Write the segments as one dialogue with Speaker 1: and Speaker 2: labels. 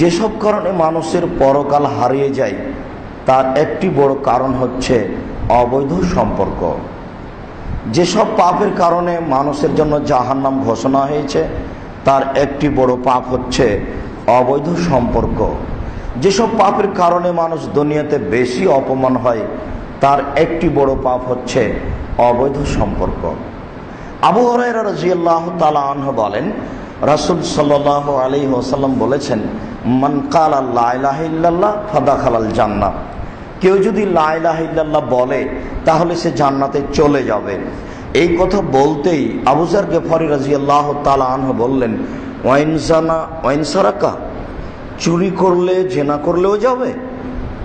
Speaker 1: যেসব কারণে মানুষের পরকাল হারিয়ে যায়, তার একটি বড় কারণ হচ্ছে অবৈধ সম্পর্ক। যেসব পাপের কারণে মানুষের জন্য জাহান্নাম ঘোষণা হয়েছে, তার একটি বড় পাপ হচ্ছে অবৈধ সম্পর্ক। যেসব পাপের কারণে মানুষ দুনিয়াতে বেশি অপমান হয়, তার একটি বড় পাপ হচ্ছে অবৈধ সম্পর্ক। আবু হরাই রাজিয়াল্লাহ তালা আনহ বলেন, রাসুল সাল্লাহ আলী ওসাল্লাম বলেছেন কাল জান্নাত কেউ যদি লাইলাহিল্লাহ বলে, তাহলে সে জান্নাতে চলে যাবে। এই কথা বলতেই আবুজার গেফারি রাজি আল্লাহ আনহ বললেন ওয়াইনসানা ওয়াইনসারাকা চুরি করলে, জেনা করলেও যাবে?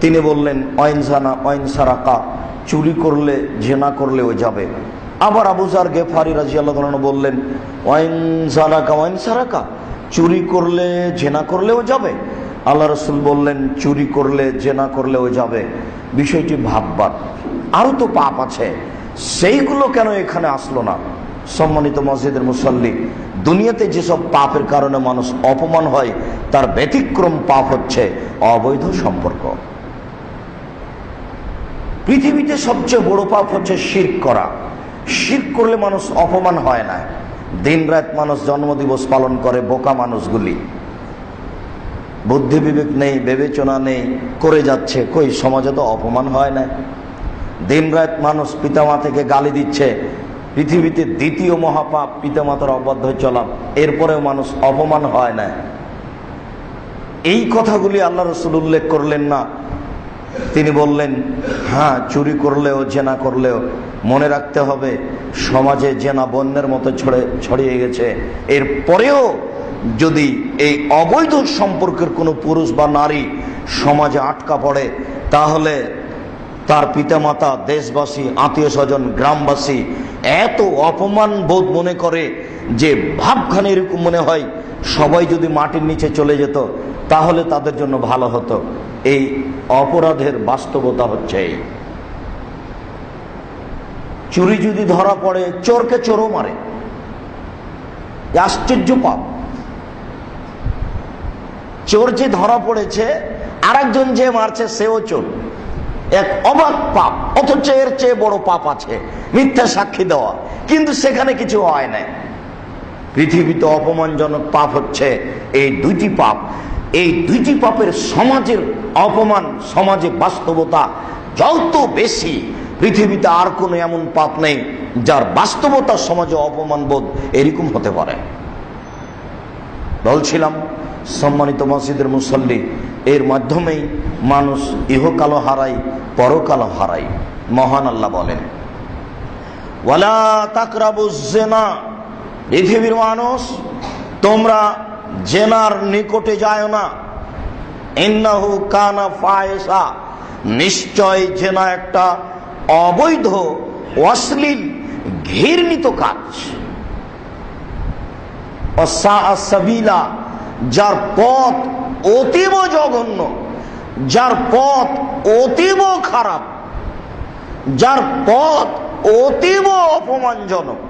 Speaker 1: তিনি বললেন ওয়াইনসানা ওয়াইনসারাকা চুরি করলে, জেনা করলেও যাবে। আবার আবুজার গেফারি রাজি আল্লাহ বললেন, ওয়াইন সারাকা ওয়াইন সারাকা চুরি করলে জেনা করলেও যাবে। আল্লাহ রসুল বললেন, চুরি করলে, জেনা করলেও যাবে। বিষয়টি ভাববার। আরও তো পাপ আছে। সেইগুলো কেন এখানে আসলো না? সম্মানিত মসজিদের মুসল্লি, দুনিয়াতে যেসব পাপের কারণে মানুষ অপমান হয়, তার ব্যতিক্রম পাপ হচ্ছে অবৈধ সম্পর্ক। পৃথিবীতে সবচেয়ে বড় পাপ হচ্ছে শির করা। শির করলে মানুষ অপমান হয় না। দিন রাত মানুষ জন্মদিবস পালন করে, বোকা মানুষগুলি। বুদ্ধি বিবেক নেই, বিবেচনা নেই, করে যাচ্ছে। কই, সমাজে তো অপমান হয় না? দিন রাত মানুষ পিতামা থেকে গালি দিচ্ছে। পৃথিবীতে দ্বিতীয় মহাপাপ পিতামাতার অবাধ্য চলা, এরপরেও মানুষ অপমান হয় না। এই কথাগুলি আল্লাহ রসুল উল্লেখ করলেন না। তিনি বললেন হ্যাঁ চুরি করলেও, জেনা করলেও মনে রাখতে হবে, সমাজে জেনা বন্যের মতো ছড়ে, ছড়িয়ে গেছে। এর পরেও যদি এই অবৈধ সম্পর্কের কোনো পুরুষ বা নারী সমাজে আটকা পড়ে, তাহলে তার পিতামাতা, দেশবাসী আত্মীয় স্বজন গ্রামবাসী এত অপমান বোধ মনে করে যে ভাবখানে এরকম মনে হয় সবাই যদি মাটির নিচে চলে যেত, তাহলে তাদের জন্য ভালো হতো। এই অপরাধের বাস্তবতা হচ্ছে এই। চুরি যদি ধরা পড়ে, চোরকে চোরও মারে। আশ্চর্য পাপ। চোর যে ধরা পড়েছে, আরেকজন যে মারছে, সেও চোর। এক অবাক পাপ, অথচ এর চেয়ে বড় পাপ আছে, মিথ্যা সাক্ষী দেওয়া। কিন্তু সেখানে কিছু হয় না পৃথিবীতে অপমানজনক পাপ হচ্ছে এই দুইটি পাপ। এই দুইটি পাপের সমাজের অপমান, সমাজে বাস্তবতা যত বেশি পৃথিবীতে আর কোনো এমন পাপ নেই যার বাস্তবতা সমাজে অপমান বোধ এরকম হতে পারে। বলছিলাম, সম্মানিত মসজিদের মুসল্লি, এর মাধ্যমেই মানুষ ইহকালো হারাই পরকালো হারাই মহান আল্লাহ বলেন। ওয়ালা পৃথিবীর মানুষ, তোমরা জেনার নিকটে যায় না। ইন্নাহু কানা নিশ্চয় জেনা একটা অবৈধ, অশ্লীল, ঘৃণিত কাজ। অসাবিলা যার পথ অতীব জঘন্য, যার পথ অতীব খারাপ, যার পথ অতীব অপমানজনক।